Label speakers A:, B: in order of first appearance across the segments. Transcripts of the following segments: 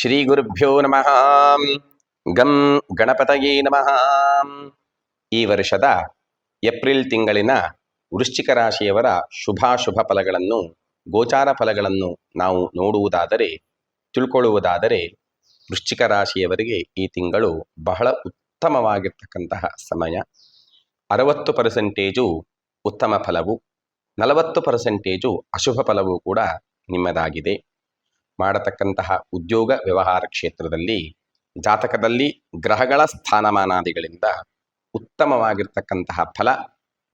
A: ಶ್ರೀ ಗುರುಭ್ಯೋ ನಮಃ ಗಂ ಗಣಪತಯೇ ನಮಃ ಈ ವರ್ಷದ ಏಪ್ರಿಲ್ ತಿಂಗಳಿನ ವೃಶ್ಚಿಕ ರಾಶಿಯವರ ಶುಭಾಶುಭ ಫಲಗಳನ್ನು, ಗೋಚಾರ ಫಲಗಳನ್ನು ನಾವು ನೋಡುವುದಾದರೆ, ತಿಳ್ಕೊಳ್ಳುವುದಾದರೆ ವೃಶ್ಚಿಕ ರಾಶಿಯವರಿಗೆ ಈ ತಿಂಗಳು ಬಹಳ ಉತ್ತಮವಾಗಿರ್ತಕ್ಕಂತಹ ಸಮಯ. ಅರವತ್ತು ಪರ್ಸೆಂಟೇಜು ಉತ್ತಮ ಫಲವು, ನಲವತ್ತು ಪರ್ಸೆಂಟೇಜು ಅಶುಭ ಫಲವೂ ಕೂಡ ನಿಮ್ಮದಾಗಿದೆ. ಮಾಡತಕ್ಕಂತಹ ಉದ್ಯೋಗ ವ್ಯವಹಾರ ಕ್ಷೇತ್ರದಲ್ಲಿ ಜಾತಕದಲ್ಲಿ ಗ್ರಹಗಳ ಸ್ಥಾನಮಾನಾದಿಗಳಿಂದ ಉತ್ತಮವಾಗಿರ್ತಕ್ಕಂತಹ ಫಲ,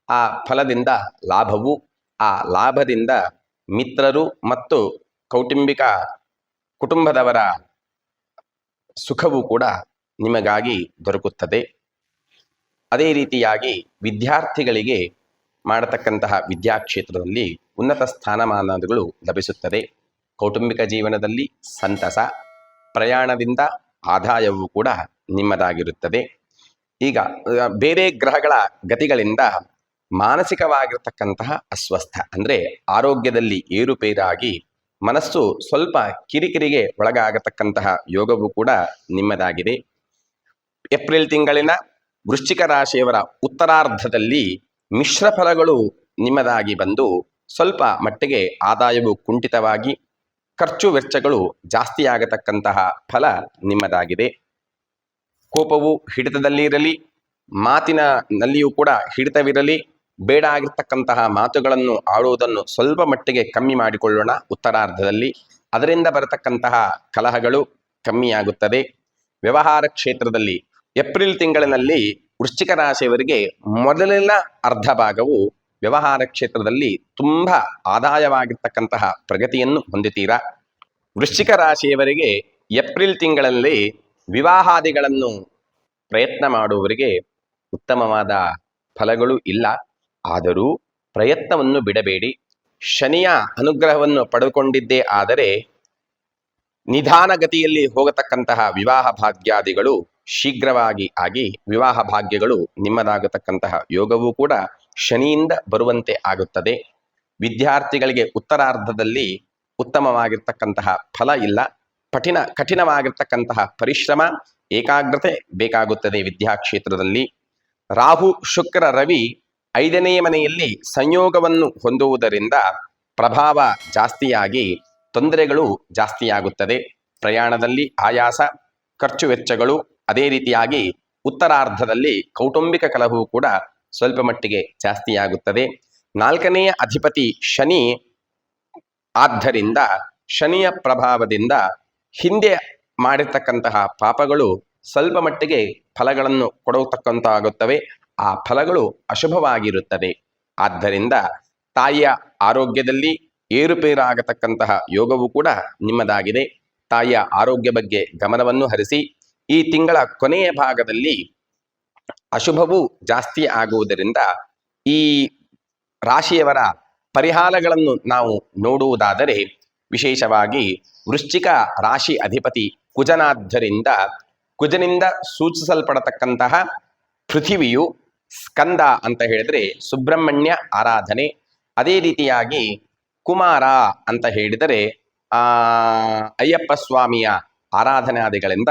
A: ಆ ಫಲದಿಂದ ಲಾಭವು, ಆ ಲಾಭದಿಂದ ಮಿತ್ರರು ಮತ್ತು ಕೌಟುಂಬಿಕ ಕುಟುಂಬದವರ ಸುಖವು ಕೂಡ ನಿಮಗಾಗಿ ದೊರಕುತ್ತದೆ. ಅದೇ ರೀತಿಯಾಗಿ ವಿದ್ಯಾರ್ಥಿಗಳಿಗೆ ಮಾಡತಕ್ಕಂತಹ ವಿದ್ಯಾಕ್ಷೇತ್ರದಲ್ಲಿ ಉನ್ನತ ಸ್ಥಾನಮಾನಗಳು ಲಭಿಸುತ್ತದೆ. ಕೌಟುಂಬಿಕ ಜೀವನದಲ್ಲಿ ಸಂತಸ, ಪ್ರಯಾಣದಿಂದ ಆದಾಯವೂ ಕೂಡ ನಿಮ್ಮದಾಗಿರುತ್ತದೆ. ಈಗ ಬೇರೆ ಗ್ರಹಗಳ ಗತಿಗಳಿಂದ ಮಾನಸಿಕವಾಗಿರ್ತಕ್ಕಂತಹ ಅಸ್ವಸ್ಥ, ಅಂದರೆ ಆರೋಗ್ಯದಲ್ಲಿ ಏರುಪೇರಾಗಿ ಮನಸ್ಸು ಸ್ವಲ್ಪ ಕಿರಿಕಿರಿಗೆ ಒಳಗಾಗತಕ್ಕಂತಹ ಯೋಗವೂ ಕೂಡ ನಿಮ್ಮದಾಗಿದೆ. ಏಪ್ರಿಲ್ ತಿಂಗಳಿನ ವೃಶ್ಚಿಕ ರಾಶಿಯವರ ಉತ್ತರಾರ್ಧದಲ್ಲಿ ಮಿಶ್ರ ಫಲಗಳು ನಿಮ್ಮದಾಗಿ ಬಂದು ಸ್ವಲ್ಪ ಮಟ್ಟಿಗೆ ಆದಾಯವು ಕುಂಠಿತವಾಗಿ ಖರ್ಚು ವೆಚ್ಚಗಳು ಜಾಸ್ತಿಯಾಗತಕ್ಕಂತಹ ಫಲ ನಿಮ್ಮದಾಗಿದೆ. ಕೋಪವು ಹಿಡಿತದಲ್ಲಿ ಇರಲಿ, ಮಾತಿನ ನಲ್ಲಿಯೂ ಕೂಡ ಹಿಡಿತವಿರಲಿ, ಬೇಡ ಆಗಿರ್ತಕ್ಕಂತಹ ಮಾತುಗಳನ್ನು ಆಡುವುದನ್ನು ಸ್ವಲ್ಪ ಮಟ್ಟಿಗೆ ಕಮ್ಮಿ ಮಾಡಿಕೊಳ್ಳೋಣ ಉತ್ತರಾರ್ಧದಲ್ಲಿ. ಅದರಿಂದ ಬರತಕ್ಕಂತಹ ಕಲಹಗಳು ಕಮ್ಮಿಯಾಗುತ್ತದೆ. ವ್ಯವಹಾರ ಕ್ಷೇತ್ರದಲ್ಲಿ ಏಪ್ರಿಲ್ ತಿಂಗಳಿನಲ್ಲಿ ವೃಶ್ಚಿಕ ರಾಶಿಯವರಿಗೆ ಮೊದಲಿನ ಅರ್ಧ ಭಾಗವು ವ್ಯವಹಾರ ಕ್ಷೇತ್ರದಲ್ಲಿ ತುಂಬ ಆದಾಯವಾಗಿರ್ತಕ್ಕಂತಹ ಪ್ರಗತಿಯನ್ನು ಹೊಂದುತ್ತೀರಾ ವೃಶ್ಚಿಕ ರಾಶಿಯವರಿಗೆ ಏಪ್ರಿಲ್ ತಿಂಗಳಲ್ಲಿ ವಿವಾಹಾದಿಗಳನ್ನು ಪ್ರಯತ್ನ ಮಾಡುವವರಿಗೆ ಉತ್ತಮವಾದ ಫಲಗಳು ಇಲ್ಲ. ಆದರೂ ಪ್ರಯತ್ನವನ್ನು ಬಿಡಬೇಡಿ. ಶನಿಯ ಅನುಗ್ರಹವನ್ನು ಪಡೆದುಕೊಂಡಿದ್ದೇ ಆದರೆ ನಿಧಾನಗತಿಯಲ್ಲಿ ಹೋಗತಕ್ಕಂತಹ ವಿವಾಹ ಭಾಗ್ಯಾದಿಗಳು ಶೀಘ್ರವಾಗಿ ಆಗಿ ವಿವಾಹ ಭಾಗ್ಯಗಳು ನಿಮ್ಮದಾಗತಕ್ಕಂತಹ ಯೋಗವೂ ಕೂಡ ಶನಿಯಿಂದ ಬರುವಂತೆ ಆಗುತ್ತದೆ. ವಿದ್ಯಾರ್ಥಿಗಳಿಗೆ ಉತ್ತರಾರ್ಧದಲ್ಲಿ ಉತ್ತಮವಾಗಿರ್ತಕ್ಕಂತಹ ಫಲ ಇಲ್ಲ. ಕಠಿಣ ಕಠಿಣವಾಗಿರ್ತಕ್ಕಂತಹ ಪರಿಶ್ರಮ, ಏಕಾಗ್ರತೆ ಬೇಕಾಗುತ್ತದೆ ವಿದ್ಯಾಕ್ಷೇತ್ರದಲ್ಲಿ. ರಾಹು, ಶುಕ್ರ, ರವಿ ಐದನೇ ಮನೆಯಲ್ಲಿ ಸಂಯೋಗವನ್ನು ಹೊಂದುವುದರಿಂದ ಪ್ರಭಾವ ಜಾಸ್ತಿಯಾಗಿ ತೊಂದರೆಗಳು ಜಾಸ್ತಿಯಾಗುತ್ತದೆ. ಪ್ರಯಾಣದಲ್ಲಿ ಆಯಾಸ, ಖರ್ಚು ವೆಚ್ಚಗಳು ಅದೇ ರೀತಿಯಾಗಿ ಉತ್ತರಾರ್ಧದಲ್ಲಿ ಕೌಟುಂಬಿಕ ಕಲಹವು ಕೂಡ ಸ್ವಲ್ಪ ಮಟ್ಟಿಗೆ ಜಾಸ್ತಿಯಾಗುತ್ತದೆ ನಾಲ್ಕನೆಯ ಅಧಿಪತಿ ಶನಿ. ಆದ್ದರಿಂದ ಶನಿಯ ಪ್ರಭಾವದಿಂದ ಹಿಂದೆ ಮಾಡಿರ್ತಕ್ಕಂತಹ ಪಾಪಗಳು ಸ್ವಲ್ಪ ಮಟ್ಟಿಗೆ ಫಲಗಳನ್ನು ಕೊಡತಕ್ಕಂತಾಗುತ್ತವೆ. ಆ ಫಲಗಳು ಅಶುಭವಾಗಿರುತ್ತವೆ. ಆದ್ದರಿಂದ ತಾಯಿಯ ಆರೋಗ್ಯದಲ್ಲಿ ಏರುಪೇರಾಗತಕ್ಕಂತಹ ಯೋಗವು ಕೂಡ ನಿಮ್ಮದಾಗಿದೆ. ತಾಯಿಯ ಆರೋಗ್ಯ ಬಗ್ಗೆ ಗಮನವನ್ನು ಹರಿಸಿ. ಈ ತಿಂಗಳ ಕೊನೆಯ ಭಾಗದಲ್ಲಿ ಅಶುಭವು ಜಾಸ್ತಿ ಆಗುವುದರಿಂದ ಈ ರಾಶಿಯವರ ಪರಿಹಾರಗಳನ್ನು ನಾವು ನೋಡುವುದಾದರೆ ವಿಶೇಷವಾಗಿ ವೃಶ್ಚಿಕ ರಾಶಿ ಅಧಿಪತಿ ಕುಜನಾದ್ದರಿಂದ ಕುಜನಿಂದ ಸೂಚಿಸಲ್ಪಡತಕ್ಕಂತಹ ಪೃಥಿವಿಯು ಸ್ಕಂದ ಅಂತ ಹೇಳಿದರೆ ಸುಬ್ರಹ್ಮಣ್ಯ ಆರಾಧನೆ. ಅದೇ ರೀತಿಯಾಗಿ ಕುಮಾರ ಅಂತ ಹೇಳಿದರೆ, ಆ, ಅಯ್ಯಪ್ಪ ಸ್ವಾಮಿಯ ಆರಾಧನಾದಿಗಳಿಂದ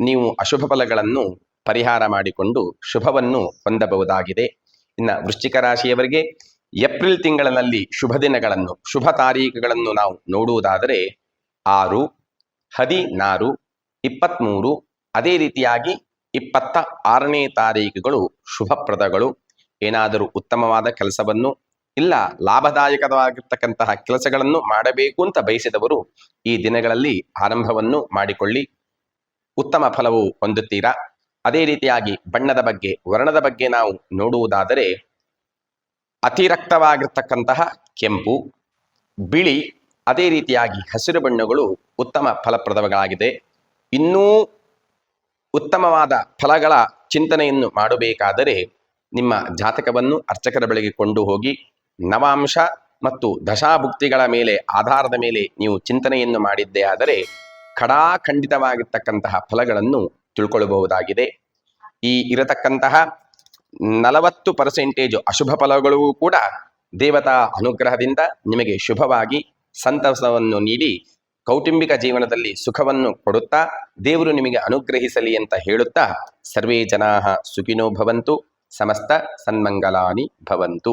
A: ನೀವು ಅಶುಭ ಫಲಗಳನ್ನು ಪರಿಹಾರ ಮಾಡಿಕೊಂಡು ಶುಭವನ್ನು ಹೊಂದಬಹುದಾಗಿದೆ. ಇನ್ನು ವೃಶ್ಚಿಕ ರಾಶಿಯವರಿಗೆ ಏಪ್ರಿಲ್ ತಿಂಗಳಿನಲ್ಲಿ ಶುಭ ದಿನಗಳನ್ನು, ಶುಭ ತಾರೀಖುಗಳನ್ನು ನಾವು ನೋಡುವುದಾದರೆ ಆರು, ಹದಿನಾರು ಇಪ್ಪತ್ತ್ಮೂರು ಅದೇ ರೀತಿಯಾಗಿ ಇಪ್ಪತ್ತ ಆರನೇ ತಾರೀಖುಗಳು ಶುಭಪ್ರದಗಳು. ಏನಾದರೂ ಉತ್ತಮವಾದ ಕೆಲಸವನ್ನು ಇಲ್ಲ ಲಾಭದಾಯಕವಾಗಿರ್ತಕ್ಕಂತಹ ಕೆಲಸಗಳನ್ನು ಮಾಡಬೇಕು ಅಂತ ಬಯಸಿದವರು ಈ ದಿನಗಳಲ್ಲಿ ಆರಂಭವನ್ನು ಮಾಡಿಕೊಳ್ಳಿ. ಉತ್ತಮ ಫಲವು ಹೊಂದುತ್ತೀರಾ? ಅದೇ ರೀತಿಯಾಗಿ ಬಣ್ಣದ ಬಗ್ಗೆ, ವರ್ಣದ ಬಗ್ಗೆ ನಾವು ನೋಡುವುದಾದರೆ ಅತಿರಕ್ತವಾಗಿರ್ತಕ್ಕಂತಹ ಕೆಂಪು, ಬಿಳಿ, ಅದೇ ರೀತಿಯಾಗಿ ಹಸಿರು ಬಣ್ಣಗಳು ಉತ್ತಮ ಫಲಪ್ರದಗಳಾಗಿದೆ. ಇನ್ನೂ ಉತ್ತಮವಾದ ಫಲಗಳ ಚಿಂತನೆಯನ್ನು ಮಾಡಬೇಕಾದರೆ ನಿಮ್ಮ ಜಾತಕವನ್ನು ಅರ್ಚಕರ ಬಳಿಗೆ ಕೊಂಡು ಹೋಗಿ, ನವಾಂಶ ಮತ್ತು ದಶಾಭುಕ್ತಿಗಳ ಮೇಲೆ ಆಧಾರದ ಮೇಲೆ ನೀವು ಚಿಂತನೆಯನ್ನು ಮಾಡಿದ್ದೇ ಆದರೆ ಖಡಾಖಂಡಿತವಾಗಿರ್ತಕ್ಕಂತಹ ಫಲಗಳನ್ನು ತಿಳ್ಕೊಳ್ಳಬಹುದಾಗಿದೆ ಈ ಇರತಕ್ಕಂತಹ ನಲವತ್ತು ಪರ್ಸೆಂಟೇಜ್ ಅಶುಭ ಫಲಗಳೂ ಕೂಡ ದೇವತಾ ಅನುಗ್ರಹದಿಂದ ನಿಮಗೆ ಶುಭವಾಗಿ ಸಂತಸವನ್ನು ನೀಡಿ ಕೌಟುಂಬಿಕ ಜೀವನದಲ್ಲಿ ಸುಖವನ್ನು ಕೊಡುತ್ತಾ ದೇವರು ನಿಮಗೆ ಅನುಗ್ರಹಿಸಲಿ ಅಂತ ಹೇಳುತ್ತಾ ಸರ್ವೇ ಜನಾ ಸುಖಿನೋ ಭವಂತು, ಸಮಸ್ತ ಸನ್ಮಂಗಲಾನಿ ಭವಂತು.